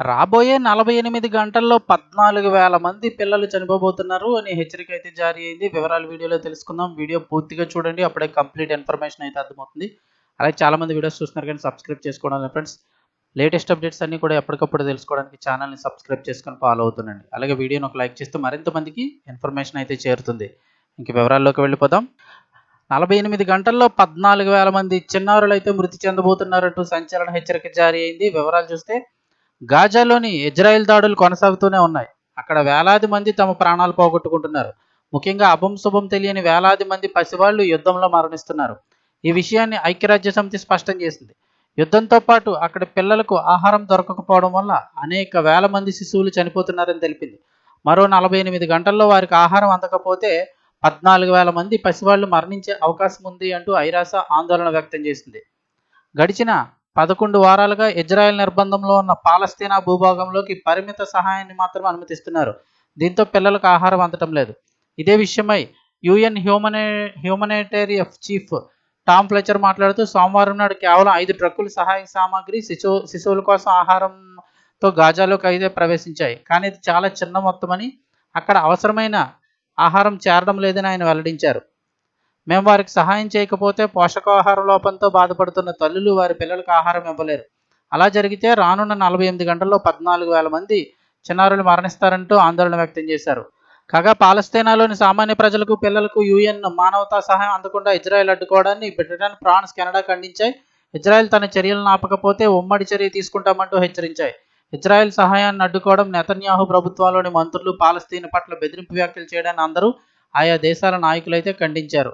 రాబోయే నలభై ఎనిమిది గంటల్లో పద్నాలుగు వేల మంది పిల్లలు చనిపోబోతున్నారు అని హెచ్చరిక అయితే జారీ అయింది. వివరాలు వీడియోలో తెలుసుకుందాం. వీడియో పూర్తిగా చూడండి. అప్పుడే కంప్లీట్ ఇన్ఫర్మేషన్ అయితే అర్థమవుతుంది. అలాగే చాలా మంది వీడియోస్ చూస్తున్నారు కానీ సబ్స్క్రైబ్ చేసుకోవడం ఫ్రెండ్స్. లేటెస్ట్ అప్డేట్స్ అన్ని కూడా ఎప్పటికప్పుడు తెలుసుకోవడానికి ఛానల్ని సబ్స్క్రైబ్ చేసుకొని ఫాలో అవుతుండండి. అలాగే వీడియోని ఒక లైక్ చేస్తే మరింత మందికి ఇన్ఫర్మేషన్ అయితే చేరుతుంది. ఇంక వివరాల్లోకి వెళ్ళిపోదాం. నలభై ఎనిమిది గంటల్లో పద్నాలుగు వేల మంది చిన్నారులు అయితే మృతి చెందబోతున్నారంటూ సంచలన హెచ్చరిక జారీ అయింది. వివరాలు చూస్తే గాజాలోని ఇజ్రాయెల్ దాడులు కొనసాగుతూనే ఉన్నాయి. అక్కడ వేలాది మంది తమ ప్రాణాలు పోగొట్టుకుంటున్నారు. ముఖ్యంగా అభం శుభం తెలియని వేలాది మంది పసివాళ్ళు యుద్ధంలో మరణిస్తున్నారు. ఈ విషయాన్ని ఐక్యరాజ్య సమితి స్పష్టం చేసింది. యుద్ధంతో పాటు అక్కడ పిల్లలకు ఆహారం దొరకకపోవడం వల్ల అనేక వేల మంది శిశువులు చనిపోతున్నారని తెలిపింది. మరో నలభై ఎనిమిది గంటల్లో వారికి ఆహారం అందకపోతే పద్నాలుగు వేల మంది పసివాళ్ళు మరణించే అవకాశం ఉంది అంటూ ఐరాస ఆందోళన వ్యక్తం చేసింది. గడిచిన పదకొండు వారాలుగా ఇజ్రాయెల్ నిర్బంధంలో ఉన్న పాలస్తీనా భూభాగంలోకి పరిమిత సహాయాన్ని మాత్రమే అనుమతిస్తున్నారు. దీంతో పిల్లలకు ఆహారం అందటం లేదు. ఇదే విషయమై UN humane humanitarian chief Tom Fletcher మాట్లాడుతూ సోమవారం నాడు కేవలం ఐదు ట్రక్కులు సహాయ సామాగ్రి శిశువు శిశువుల కోసం ఆహారంతో గాజాలోకి అయితే ప్రవేశించాయి. కానీ ఇది చాలా చిన్న మొత్తమని అక్కడ అవసరమైన ఆహారం చేరడం లేదని ఆయన వెల్లడించారు. మేము వారికి సహాయం చేయకపోతే పోషకాహార లోపంతో బాధపడుతున్న తల్లులు వారి పిల్లలకు ఆహారం ఇవ్వలేరు. అలా జరిగితే రానున్న నలభై ఎనిమిది గంటల్లో పద్నాలుగు వేల మంది చిన్నారులు మరణిస్తారంటూ ఆందోళన వ్యక్తం చేశారు. కాగా పాలస్తీనాలోని సామాన్య ప్రజలకు పిల్లలకు యుఎన్ మానవతా సహాయం అందకుండా ఇజ్రాయెల్ అడ్డుకోవడాన్ని బ్రిటన్ ఫ్రాన్స్ కెనడా ఖండించాయి. ఇజ్రాయెల్ తన చర్యలను ఆపకపోతే ఉమ్మడి చర్య తీసుకుంటామంటూ హెచ్చరించాయి. ఇజ్రాయెల్ సహాయాన్ని అడ్డుకోవడం నెతన్యాహు ప్రభుత్వంలోని మంత్రులు పాలస్తీన్ పట్ల బెదిరింపు వ్యాఖ్యలు చేయడాన్ని అందరూ ఆయా దేశాల నాయకులైతే ఖండించారు.